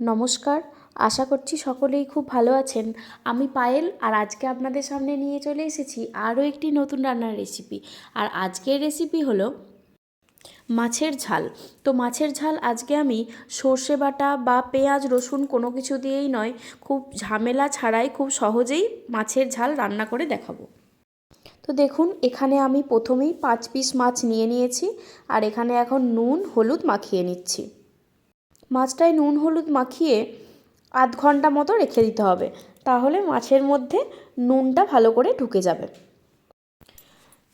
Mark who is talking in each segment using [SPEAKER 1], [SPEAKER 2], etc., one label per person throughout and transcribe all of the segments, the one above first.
[SPEAKER 1] নমস্কার, আশা করছি সকলেই খুব ভালো আছেন। আমি পায়েল আর আজকে আপনাদের সামনে নিয়ে চলে এসেছি আরও একটি নতুন রান্নার রেসিপি আর আজকের রেসিপি হলো মাছের ঝাল। তো মাছের ঝাল আজকে আমি সর্ষে বাটা বা পেঁয়াজ, রসুন কোনো কিছু দিয়েই নয়, খুব ঝামেলা ছাড়াই খুব সহজেই মাছের ঝাল রান্না করে দেখাবো। তো দেখুন, এখানে আমি প্রথমেই পাঁচ পিস মাছ নিয়ে নিয়েছি আর এখানে এখন নুন, হলুদ মাখিয়ে নিচ্ছি। মাছটায় নুন হলুদ মাখিয়ে আধ ঘণ্টা মতো রেখে দিতে হবে। তাহলে মাছের মধ্যে নুনটা ভালো করে ঢুকে যাবে।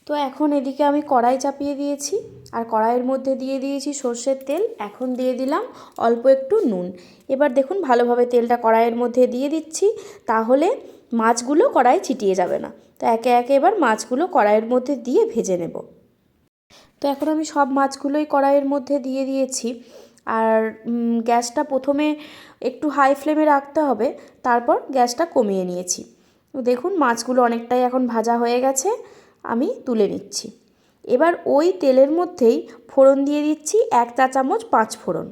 [SPEAKER 1] তো এখন এদিকে আমি কড়াই চাপিয়ে দিয়েছি। আর কড়াইয়ের মধ্যে দিয়ে দিয়েছি সর্ষের তেল। এখন দিয়ে দিলাম অল্প একটু নুন। এবার দেখুন ভালোভাবে তেলটা কড়াইয়ের মধ্যে দিয়ে দিচ্ছি। তাহলে মাছগুলো কড়াই ছিটিয়ে যাবে না। তো একে একে এবার মাছগুলো কড়াইয়ের মধ্যে দিয়ে ভেজে নেব। তো এখন আমি সব মাছগুলোই কড়াইয়ের মধ্যে দিয়ে দিয়েছি। আর গ্যাসটা প্রথমে একটু হাই ফ্লেমে রাখতে হবে, তারপর গ্যাসটা কমিয়ে নিয়েছি। দেখুন, মাছগুলো অনেকটাই এখন ভাজা হয়ে গেছে, আমি তুলে নিচ্ছি। এবার ওই তেলের মধ্যেই ফোড়ন দিয়ে দিচ্ছি এক চা চামচ পাঁচ ফোড়ন।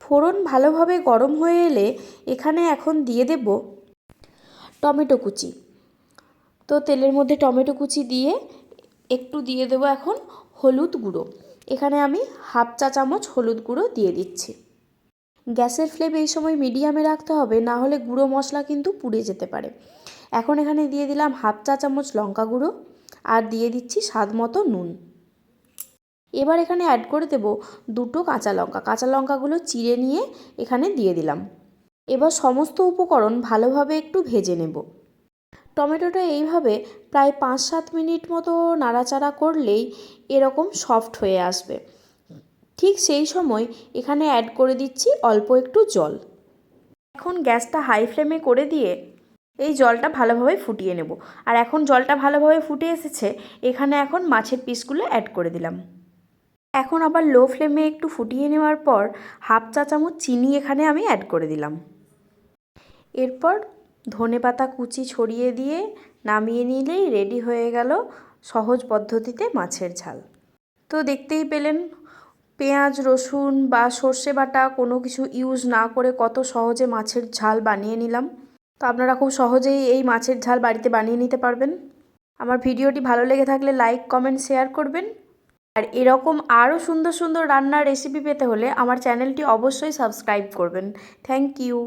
[SPEAKER 1] ফোড়ন ভালোভাবে গরম হয়ে এলে এখানে এখন দিয়ে দেব টমেটো কুচি। তো তেলের মধ্যে টমেটো কুচি দিয়ে একটু দিয়ে দেবো এখন হলুদ গুঁড়ো। এখানে আমি হাফ চা চামচ হলুদ গুঁড়ো দিয়ে দিচ্ছি। গ্যাসের ফ্লেম এই সময় মিডিয়ামে রাখতে হবে, না হলে গুঁড়ো মশলা কিন্তু পুড়ে যেতে পারে। এখন এখানে দিয়ে দিলাম হাফ চা চামচ লঙ্কা গুঁড়ো আর দিয়ে দিচ্ছি স্বাদ মতো নুন। এবার এখানে অ্যাড করে দেব দুটো কাঁচা লঙ্কা। কাঁচা লঙ্কাগুলো চিড়ে নিয়ে এখানে দিয়ে দিলাম। এবার সমস্ত উপকরণ ভালোভাবে একটু ভেজে নেব। টমেটোটা এইভাবে প্রায় পাঁচ সাত মিনিট মতো নাড়াচাড়া করলেই এরকম সফট হয়ে আসবে। ঠিক সেই সময় এখানে অ্যাড করে দিচ্ছি অল্প একটু জল। এখন গ্যাসটা হাই ফ্লেমে করে দিয়ে এই জলটা ভালোভাবে ফুটিয়ে নেব। আর এখন জলটা ভালোভাবে ফুটে এসেছে, এখানে এখন মাছের পিসগুলো অ্যাড করে দিলাম। এখন আবার লো ফ্লেমে একটু ফুটিয়ে নেওয়ার পর হাফ চা চামচ চিনি এখানে আমি অ্যাড করে দিলাম। এরপর ধনে পাতা কুচি ছড়িয়ে দিয়ে নামিয়ে নিলেই রেডি হয়ে গেল সহজ পদ্ধতিতে মাছের ঝাল। তো দেখতেই পেলেন, পেঁয়াজ, রসুন বা সর্ষে বাটা কোনো কিছু ইউজ না করে কত সহজে মাছের ঝাল বানিয়ে নিলাম। তো আপনারা খুব সহজেই এই মাছের ঝাল বাড়িতে বানিয়ে নিতে পারবেন। আমার ভিডিওটি ভালো লেগে থাকলে লাইক কমেন্ট শেয়ার করবেন। আর এরকম আরও সুন্দর সুন্দর রান্নার রেসিপি পেতে হলে আমার চ্যানেলটি অবশ্যই সাবস্ক্রাইব করবেন। Thank you